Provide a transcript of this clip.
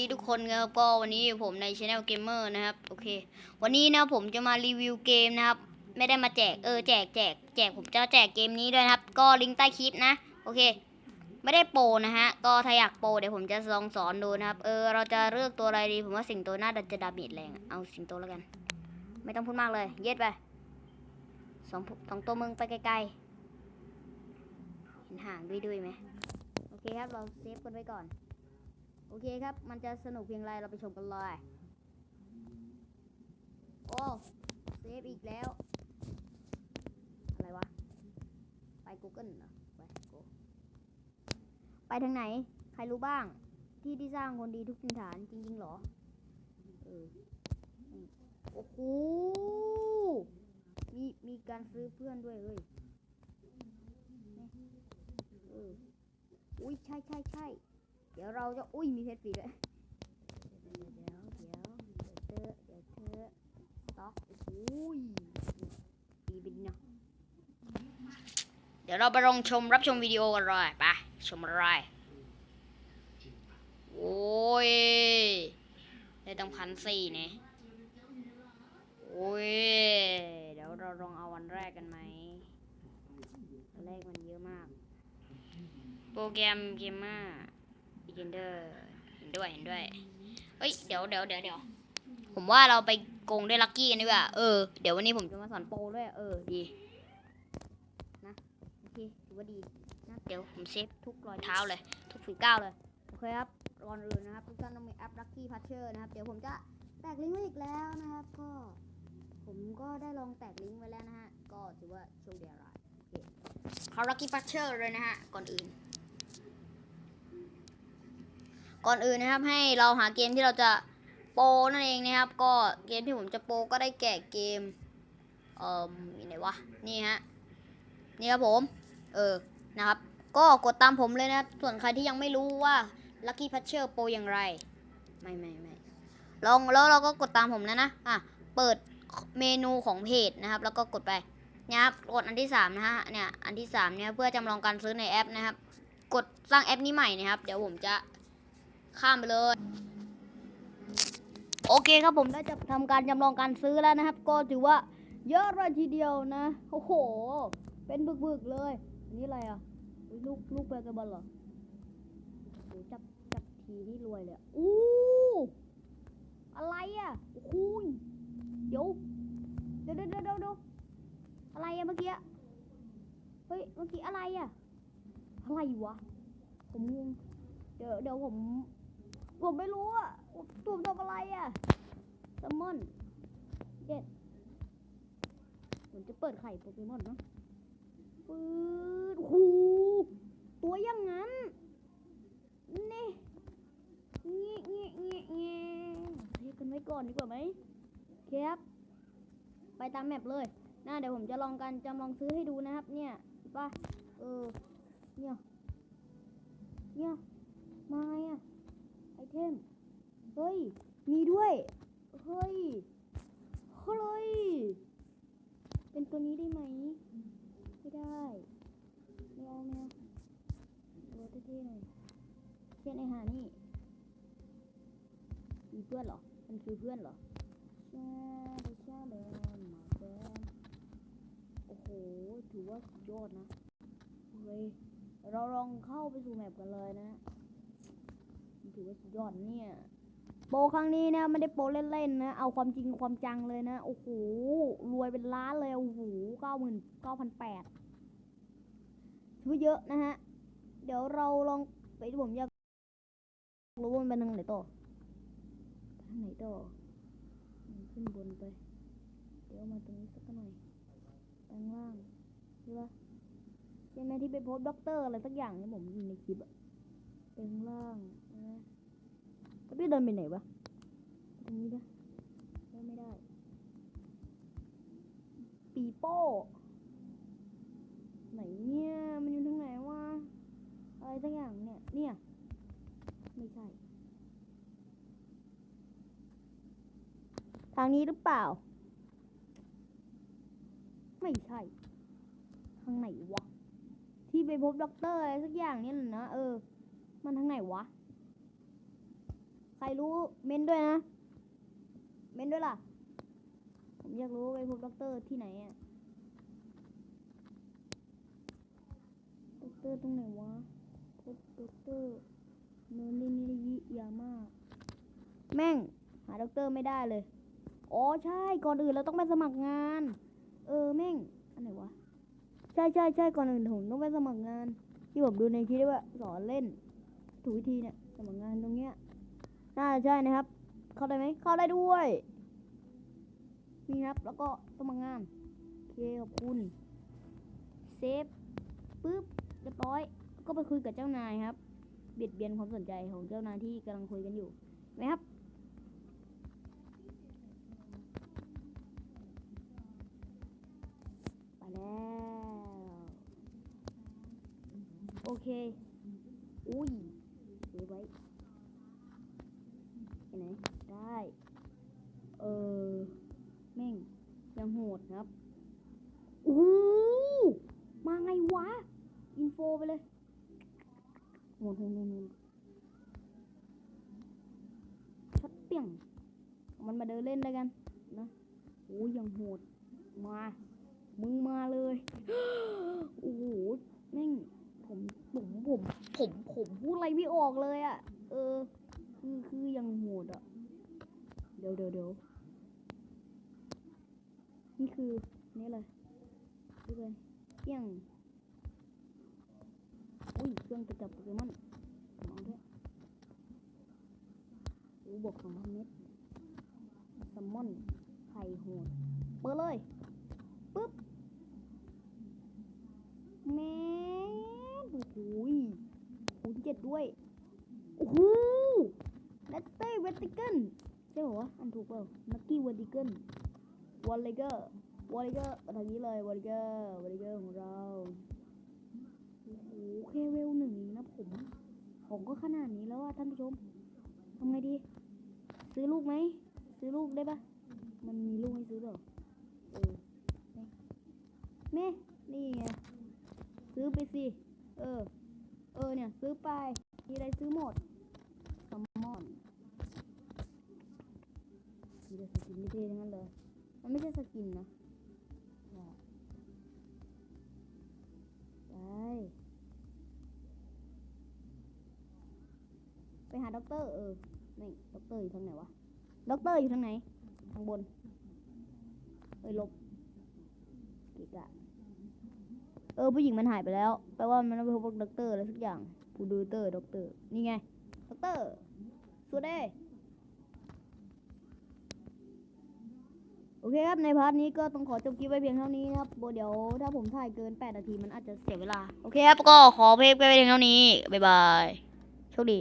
ดีทุกคนครับก็วันนี้อยู่ผมใน Channel Gamer นะครับโอเค วันนี้นะผมจะมารีวิวเกมนะครับ ไม่ได้มาแจกเออแจกแจกแจกผมจะแจกเกมนี้ด้วยนะครับ ก็ลิงก์ใต้คลิปนะโอเค ไม่ได้โปรนะฮะก็ถ้าอยากโปรเดี๋ยวผมจะลองสอนดูนะครับเออเราจะเลือกตัวอะไรดีผมว่าสิงโตน่าจะดาเมจแรงเอาสิงโตแล้วกัน ไม่ต้องพูดมากเลย เย็ดไปสองสองตัวมึงไปไกลๆเห็นห่างด้วยด้วยไหมโอเคครับเราเซฟกันไว้ก่อน อเคครับ มันจะสนุกเพียงไรเราไปชมกันเลย โอ้เซฟอีกแล้ว อะไรวะ ไป Google เหรอไป Go ไปทางไหน ใครรู้บ้าง ที่ที่สร้างคนดีทุกถิ่นฐานจริงๆหรอ เอออืมโอ้โห มีมีการซื้อเพื่อนด้วยเฮ้ยเนี่ยเออ อุ้ยใช่ใช่ใช่ เดี๋ยวเราจะอุ้ยมีเพชรฟรีด้วยเดี๋ยวเดี๋ยวเดี๋ยวเดี๋ยวเธอเดี๋ยวเธอต็อกอุ้ยปีบินเนาะเดี๋ยวเราไปลองชมรับชมวิดีโอกันเลยไปชมอะไรโอ้ยได้ตั้งพันสี่เนี่ยโอ้ยเดี๋ยวเราลองเอาวันแรกกันไหมแรกมันเยอะมาก โปรแกรมเกมมา b ิ g เดอร์เห็นด้วยเห็นด้วยเฮ้ยเดี๋ยวเดี๋ยวเดี๋ยวเดี๋ยวผมว่าเราไปโกงด้วยลัคกี้กันดีกว่าเออเดี๋ยววันนี้ผมจะมาสอนโปด้วยเออดีนะโอเคถือว่าดีนะเดี๋ยวผมเซฟทุกรอยเท้าเลย ทุกฝีก้าวเลยโอเคครับก่อนอื่นนะครับทุกท่านต้องมีแอปลัคกี้พัชเชอร์นะครับเดี๋ยวผมจะแตกลิงก์ไว้อีกแล้วนะครับก็ ผมก็ได้ลองแตกลิงก์ไว้แล้วนะฮะก็ถือว่าโชคดีอะไรโอเคเขาลัคกี้พัชเชอร์เลยนะฮะก่อนอื่น ก่อนอื่นนะครับให้เราหาเกมที่เราจะโปนั่นเองนะครับ ก็เกมที่ผมจะโปก็ได้แก่เกม เอ่อมีไหนวะ นี่ฮะ นี่ครับผม เออ นะครับ ก็กดตามผมเลยนะครับ ส่วนใครที่ยังไม่รู้ว่า Lucky Patcher โปอย่างไร ไม่ไม่ไม่ลองแล้วเราก็กดตามผมนะนะ อะ เปิดเมนูของเพจนะครับ แล้วก็กดไปนะครับ กดอันที่สามนะฮะ เนี่ย อันที่สามเนี่ยเพื่อจำลองการซื้อในแอปนะครับ กดสร้างแอปนี้ใหม่นะครับ เดี๋ยวผมจะ ข้ามไปเลย โอเคครับผมได้จะทำการจำลองการซื้อแล้วนะครับ ก็ถือว่าเยอะเลยทีเดียวนะ โอ้โห เป็นบึกๆเลย อันนี้อะไรอะลูกลูกเปกบอลเหรอจับจับทีนี่รวยเลยอู้อะไรอะโอ้โหยเดี๋ยวเดี๋ยวเดี๋ยวเดี๋ยวเดี๋ยวอะไรอะเมื่อกี้เฮ้ยเมื่อกี้อะไรอะอะไรวะผมงงเดี๋ยวเดี๋ยวผม ผมไม่รู้อะผมทำอะไรอะแซลมอนเด็ดผมจะเปิดไข่โปเกมอนเนาะปืดโอ้ตัวอยังงั้น นี่งี้งี้งี้งี้เรียกกันไว้ก่อนดีกว่าไหมเคครับ ไปตามแมปเลยนะเดี๋ยวผมจะลองการจำลองซื้อให้ดูนะครับ เนี่ยป่ะเออเนี่ยเนี่ยมาไงอะ เทม เฮ้ย มีด้วย เฮ้ย เฮ้ย เป็นตัวนี้ได้ไหม ไม่ได้ไม่เอาไม่เอาตัวเท่ๆหน่อยเช่นไอหานี่มีเพื่อนเหรอ มันคือเพื่อนเหรอชาดิชาเดนมาเดนโอ้โห ถือว่าสุดยอดนะ เฮ้ย เราลองเข้าไปสู่แมปกันเลยนะ ถือว่าสุดยอดเนี่ยโปครั้งนี้นะไม่ได้โปเล่นๆนะ เอาความจริงความจังเลยนะ โอ้โห รวยเป็นล้านเลย โอ้โหเก้าหมื่นเก้าพันแปดถือว่าเยอะนะฮะ เดี๋ยวเราลองไปดูผมอยากรู้ว่ามันเป็นทางไหนต่อทางไหนต่อขึ้นบนไป เดี๋ยวมาตรงนี้สักหน่อยข้งล่างใช่ปะใช่ไหมที่ไปโพสด็อกเตอร์อะไรสักอย่างนี่ผมอยู่ในคลิปอะเป็นล่าง แล้วพี่เดินไปไหนวะตรงนี้นะเดินไม่ได้ ปีโป้ไหนเนี่ย มันอยู่ทางไหนวะ อะไรสักอย่างเนี่ย เนี่ย ไม่ใช่ ทางนี้หรือเปล่า ไม่ใช่ ทางไหนวะ ที่ไปพบด็อกเตอร์อะไรสักอย่างเนี่ยนะ เออ มันทางไหนวะ รรรู้เม้นด้วยนะ เม้นด้วยล่ะ ผมอยากรู้ไปพบด็อกเตอร์ที่ไหนอะด็อกเตอร์ตรงไหนวะพบด็อกเตอร์เนนนินิยิยาม่าแม่ง หาด็อกเตอร์ไม่ได้เลย อ๋อใช่ก่อนอื่นเราต้องไปสมัครงาน เออแม่งอันไหนวะ ใช่ใช่ใช่ก่อนอื่นผมต้องไปสมัครงาน ที่ผมดูในคลิปว่าสอนเล่นถูกวิธีเนี่ยสมัครงานตรงเนี้ย น่าจะใช่นะครับ เข้าได้ไหมเข้าได้ด้วย นี่ครับ แล้วก็สมัครงานโอเคขอบคุณ เซฟปึ๊บเรียบร้อย ก็ไปคุยกับเจ้านายครับ เบียดเบียนความสนใจของเจ้านายที่กำลังคุยกันอยู่ไหมครับไปแล้วโอเค อุ้ยซื้อไว้ไป ไหน ได้ เออแม่ง ยังโหดครับโอ้มาไงวะ อินโฟไปเลยโหดโหดโหดช็อตเปี่ยง มันมาเดินเล่นด้วยกันนะโอ้ยยังโหด มา มึงมาเลย โอ้โหแม่งผมผมผมผมผมพูดอะไรไม่ออกเลยอะ่ะ เออ คือคือยังโหดอะ่ะ เดี๋ยวเดี๋ยวเดี๋ยวนี่คือนี่เลยนี่เลยเปี้ยงอุ้ยเครื่องจะจับโปเกมอนมองด้วยโอ้บวกสองพันเมตรซัมมอนไข่โหดเปิดเลยปึ๊บแม่โอ้โหยคูณเจ็ดด้วย โอ้โห เลตเต้เวติเกิลใช่เหรอวะอันถูกเปล่านักกี้เวติเกิลวอลเลเกอร์วอลเลเกอร์มาทางนี้เลยวอลเลเกอร์วอลเลเกอร์ของเราโอ้โหแค่เวลหนึ่งเองนะผมของก็ขนาดนี้แล้วว่าท่านผู้ชมทำไงดี ซื้อลูกไหม ซื้อลูกได้ปะมันมีลูกให้ซื้อเปล่าเออแม่นี่ไงซื้อไปสิ เออ เออเนี่ย ซื้อไป หาด็อกเตอร์เออนี่ด็อกเตอร์อยู่ทางไหนวะด็อกเตอร์อยู่ทางไหน ทางบนเอ้ยลบกะกะเออผู้หญิงมันหายไปแล้ว แปลว่ามันไปพบด็อกเตอร์อะไรสักอย่างผู้ดูเตอร์ด็อกเตอร์ นี่ไงด็อกเตอร์สวัสดีโอเคครับ ในพาร์ทนี้ก็ต้องขอจบคลิปไว้เพียงเท่านี้นะครับโบเดี๋ยวถ้าผมถ่ายเกิน 8 นาทีมันอาจจะเสียเวลา โอเคครับ ก็ขอเพลงไปเพียงเท่านี้ บ๊ายบาย โชคดี